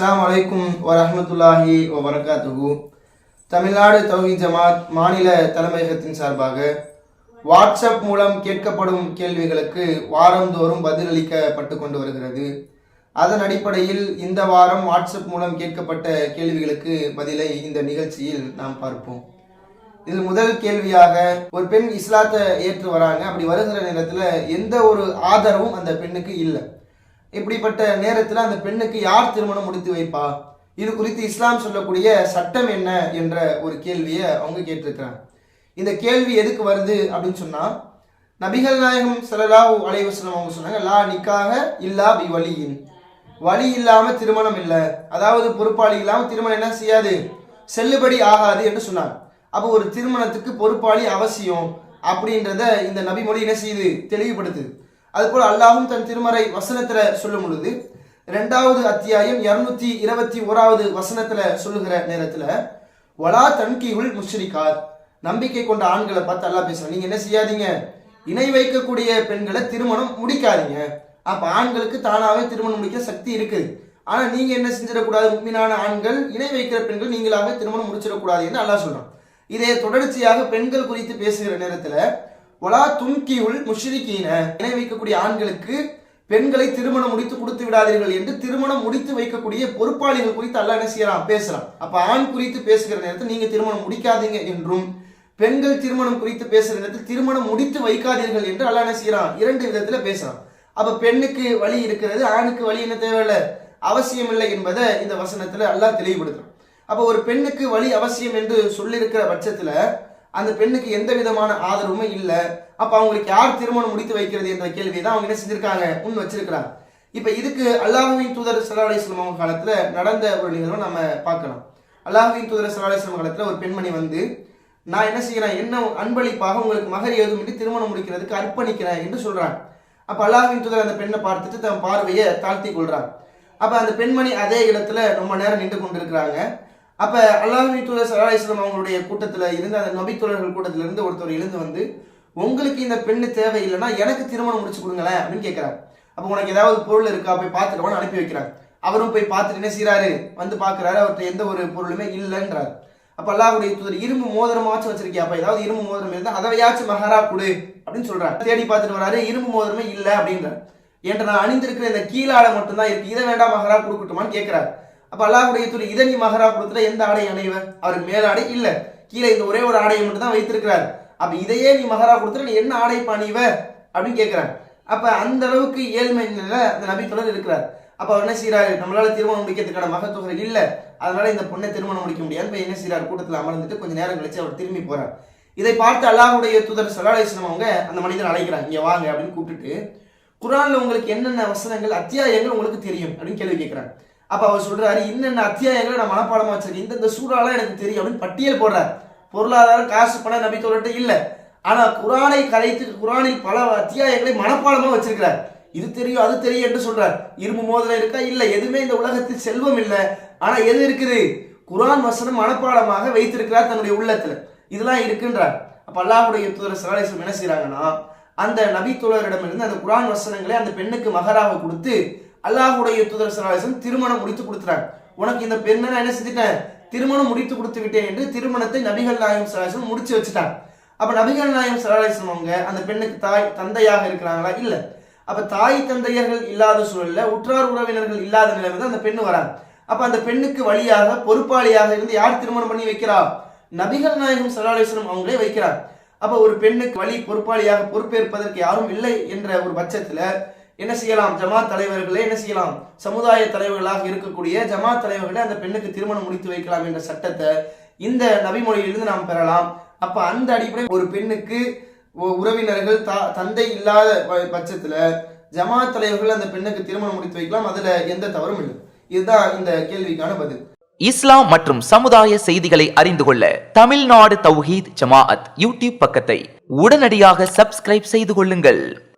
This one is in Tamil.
அஸ்ஸலாமு அலைக்கும் வரஹ்மத்துல்லாஹி வபரகாத்துஹு. தமிழ்நாடு தௌஹி ஜமாத் மாநில தலைமையகத்தின் சார்பாக வாட்ஸ்அப் மூலம் கேட்கப்படும் கேள்விகளுக்கு வாரந்தோறும் பதிலளிக்கப்பட்டு கொண்டு வருகிறது. அதன் அடிப்படையில் இந்த வாரம் வாட்ஸ்அப் மூலம் கேட்கப்பட்ட கேள்விகளுக்கு பதிலை இந்த நிகழ்ச்சியில் நாம் பார்ப்போம். இதில் முதல் கேள்வியாக ஒரு பெண் இஸ்லாத்தை ஏற்று வராங்க. அப்படி வருகிற நேரத்தில் எந்த ஒரு ஆதரவும் அந்த பெண்ணுக்கு இல்லை. இப்படிப்பட்ட நேரத்தில் அந்த பெண்ணுக்கு யார் திருமணம் முடித்து வைப்பா? இது குறித்து இஸ்லாம் சொல்லக்கூடிய சட்டம் என்ன என்ற ஒரு கேள்வியை அவங்க கேட்டிருக்கிறாங்க. இந்த கேள்வி எதுக்கு வருது அப்படின்னு சொன்னா நபிகள் நாயகம் ஸல்லல்லாஹு அலைவசனம் அவங்க சொன்னாங்க லா நிக்காக இல்லா பி வலியின் வழி இல்லாம திருமணம் இல்லை. அதாவது பொறுப்பாளி இல்லாமல் திருமணம் என்ன செய்யாது? செல்லுபடி ஆகாது என்று சொன்னாங்க. அப்போ ஒரு திருமணத்துக்கு பொறுப்பாளி அவசியம் அப்படின்றத இந்த நபிமொழி என்ன செய்யுது? தெளிவுபடுத்துது. அதுபோல் அல்லாஹும் தன் திருமறை வசனத்துல சொல்லும் பொழுது ரெண்டாவது அத்தியாயம் இருநூத்தி இருபத்தி ஓராவது வசனத்துல சொல்லுகிற நேரத்துல வலா தன்கீகுள் முஷ்ரிகார் நம்பிக்கை கொண்ட ஆண்களை பார்த்து அல்லா பேசுறாங்க நீங்க என்ன செய்யாதீங்க? இணை வைக்கக்கூடிய பெண்களை திருமணம் முடிக்காதீங்க. அப்ப ஆண்களுக்கு தானாவே திருமணம் முடிக்க சக்தி இருக்குது ஆனா நீங்க என்ன செஞ்சிடக்கூடாது? உண்மையான ஆண்கள் இணை வைக்கிற பெண்கள் நீங்களாக திருமணம் முடிச்சிடக்கூடாது என்று அல்லா சொல்றான். இதே தொடர்ச்சியாக பெண்கள் குறித்து பேசுகிற நேரத்துல ஒலா உள் முஷ்ரிகீன. இணை வைக்கக்கூடிய ஆண்களுக்கு பெண்களை திருமணம் முடித்து கொடுத்து விடாதீர்கள் என்று திருமணம் முடித்து வைக்கக்கூடிய பொறுப்பாளிகள் குறித்து அல்ல என்ன செய்யலாம் பேசலாம் அப்ப ஆண் குறித்து பேசுகிற நேரத்தில் நீங்க திருமணம் முடிக்காதீங்க என்றும் பெண்கள் திருமணம் குறித்து பேசுகிற நேரத்தில் திருமணம் முடித்து வைக்காதீர்கள் என்று அல்ல என்ன செய்யலாம் இரண்டு விதத்துல பேசலாம் அப்ப பெண்ணுக்கு வழி இருக்கிறது ஆணுக்கு வழி என்ன தேவையில்லை? அவசியம் இல்லை என்பதை இந்த வசனத்துல அல்லாஹ் தெளிவுபடுத்துறான். அப்ப ஒரு பெண்ணுக்கு வழி அவசியம் என்று சொல்லியிருக்கிற பட்சத்துல அந்த பெண்ணுக்கு எந்த விதமான ஆதரவுமே இல்லை. அப்போ அவங்களுக்கு யார் திருமணம் முடித்து வைக்கிறது என்ற கேள்வியை தான் அவங்க என்ன செஞ்சிருக்காங்க? முன் வச்சிருக்கிறாங்க. இப்போ இதுக்கு அல்லாஹுவின் தூதர் சல்லா அலிஸ்லாம் நடந்த ஒரு நிகழ்வை நம்ம பார்க்கலாம். அல்லாஹுவின் தூதர் சல்லா அலிஸ்லாம் ஒரு பெண்மணி வந்து நான் என்ன செய்கிறேன் என்ன அன்பளிப்பாக உங்களுக்கு மகர் ஏதுமின்றி திருமணம் முடிக்கிறதுக்கு அர்ப்பணிக்கிறேன்? என்று சொல்கிறான் அப்போ அல்லாஹுவின் தூதர் அந்த பெண்ணை பார்த்துட்டு தன் பார்வையை தாழ்த்தி கொள்கிறான் அப்போ அந்த பெண்மணி அதே இடத்துல ரொம்ப நேரம் நின்று கொண்டிருக்கிறாங்க. அப்ப அல்லாஹுவின் தூதர் சல்லா இஸ்லாம் அவங்களுடைய கூட்டத்துல இருந்து அந்த நபித்தோழர்கள் கூட்டத்துல இருந்து ஒருத்தர் எழுந்து வந்து உங்களுக்கு இந்த பெண்ணு தேவையில்லைன்னா எனக்கு திருமணம் முடிச்சு கொடுங்களேன் அப்படின்னு கேட்கிறாரு அப்ப உனக்கு ஏதாவது பொருள் இருக்கா? போய் பார்த்துட்டு அனுப்பி வைக்கிறாங்க அவரும் போய் பார்த்துட்டு என்ன செய்யறாரு வந்து பார்க்குறாரு. அவர்கிட்ட எந்த ஒரு பொருளுமே இல்லைன்றாரு. அப்ப அல்லாஹுடைய தூதர் இரும்பு மோதிரமாச்சும் வச்சிருக்கியா? அப்ப ஏதாவது இரும்பு மோதிரம் இருந்தா அதையாச்சும் மகாரா கொடு அப்படின்னு சொல்றாரு. தேடி பார்த்துட்டு வராரு இரும்பு மோதிரமே இல்லை அப்படின்றார். என்ற நான் அணிந்திருக்கிற இந்த கீழாட மட்டும்தான் இருக்கு. இதை வேண்டாம் மகாரா கொடுக்கட்டுமான்னு கேட்கிறாரு அப்ப அல்லாஹுடைய தூதர் இதை நீ மகாரா கொடுத்துட்டா எந்த ஆடை அணைவ அவர் மேலாடை இல்ல. கீழே இந்த ஒரே ஒரு ஆடையை மட்டும் தான் வைத்திருக்கிறார். அப்ப இதையே நீ மகரா கொடுத்துட்டு நீ என்ன ஆடை பாணிவ அப்படின்னு கேட்கிறார் அப்ப அந்த அளவுக்கு ஏழ்மை அந்த நபி தொடர் இருக்கிறார். அப்ப அவர் என்ன செய்யறாரு நம்மளால திருமணம் முடிக்கிறதுக்கான மகத்தொகை இல்ல. அதனால இந்த பொண்ணை திருமணம் முடிக்க முடியாது. என்ன செய்யறாரு கூட்டத்தில் அமர்ந்துட்டு கொஞ்சம் நேரம் கழிச்சு அவர் திரும்பி போறார். இதை பார்த்து அல்லாஹுடைய தூதர் சலாலேஸ்லம் அவங்க அந்த மனிதர் அழைக்கிறாங்க. இங்க வாங்க அப்படின்னு கூப்பிட்டுட்டு குரான்ல உங்களுக்கு என்னென்ன வசனங்கள் அத்தியாயங்கள் உங்களுக்கு தெரியும் அப்படின்னு கேள்வி கேட்கிறாங்க அப்ப அவர் சொல்றாரு இன்னென்ன அத்தியாயங்களை நான் மனப்பாடமா வச்சிருக்கேன். இந்த இந்த சூறாலாம் எனக்கு தெரியும். அப்படின்னு பட்டியல் போடுறார். பொருளாதாரம் காசு பணம் நபி தோழர்கிட்ட இல்ல. ஆனா குரானை கலைத்து குரானில் பல அத்தியாயங்களை மனப்பாடமா வச்சிருக்கிறார். இது தெரியும் அது தெரியும் என்று சொல்றார். இரும்பு மோதல இருக்கா? இல்ல. எதுவுமே இந்த உலகத்தில் செல்வம் இல்ல. ஆனா எது இருக்குது? குரான் வசனம் மனப்பாடமாக வைத்திருக்கிறார் தன்னுடைய உள்ளத்துல. இதெல்லாம் இருக்குன்றார். அப்ப அல்லாஹுடைய தூதர் சலாலேஸ்வரம் என்ன செய்யறாங்கன்னா அந்த நபி தோழரிடமிருந்து அந்த குரான் வசனங்களை அந்த பெண்ணுக்கு மகராக கொடுத்து அல்லாஹுடைய தூதர் சலாலேஸ்வரம் திருமணம் முடித்து கொடுத்துறாங்க. உனக்கு இந்த பெண்ணை நான் என்ன செஞ்சுட்டேன் திருமணம் முடித்து கொடுத்து விட்டேன் என்று திருமணத்தை நபிகள் நாயகம் சலாலேஸ்வரம் முடிச்சு வச்சுட்டாங்க. அப்ப நபிகள் நாயகம் சலாலேஸ்வரம் அவங்க அந்த பெண்ணுக்கு தாய் தந்தையாக இருக்கிறாங்களா? இல்ல. அப்ப தாய் தந்தையர்கள் இல்லாத சூழல்ல உற்றார் உறவினர்கள் இல்லாத நிலைமை தான் அந்த பெண்ணு வராங்க. அப்ப அந்த பெண்ணுக்கு வழியாக பொறுப்பாளியாக இருந்து யார் திருமணம் பண்ணி வைக்கிறா? நபிகள் நாயகம் சல்லாஹம் அவங்களே வைக்கிறார் அப்ப ஒரு பெண்ணுக்கு வழி பொறுப்பாளியாக பொறுப்பேற்பதற்கு யாரும் இல்லை என்ற ஒரு பட்சத்துல என்ன செய்யலாம்? ஜமாத் தலைவர்களே என்ன செய்யலாம்? சமுதாய தலைவர்களாக இருக்கக்கூடிய ஜமாத் தலைவர்களை அந்த பெண்ணுக்கு திருமணம் முடித்து வைக்கலாம் என்ற சட்டத்தை இந்த நபிமொழியிலிருந்து நாம் பெறலாம். அப்ப அந்த அடிப்படையில் ஒரு பெண்ணுக்கு உ- உறவினர்கள் தா தந்தை இல்லாத பட்சத்துல ஜமாத் தலைவர்கள் அந்த பெண்ணுக்கு திருமணம் முடித்து வைக்கலாம். அதுல எந்த தவறும் இல்லை. இதுதான் இந்த கேள்விக்கான பதில். இஸ்லாம் மற்றும் சமுதாய செய்திகளை அறிந்து கொள்ள தமிழ்நாடு தௌஹீத் ஜமாஅத் யூடியூப் பக்கத்தை உடனடியாக சப்ஸ்கிரைப் செய்து கொள்ளுங்கள்.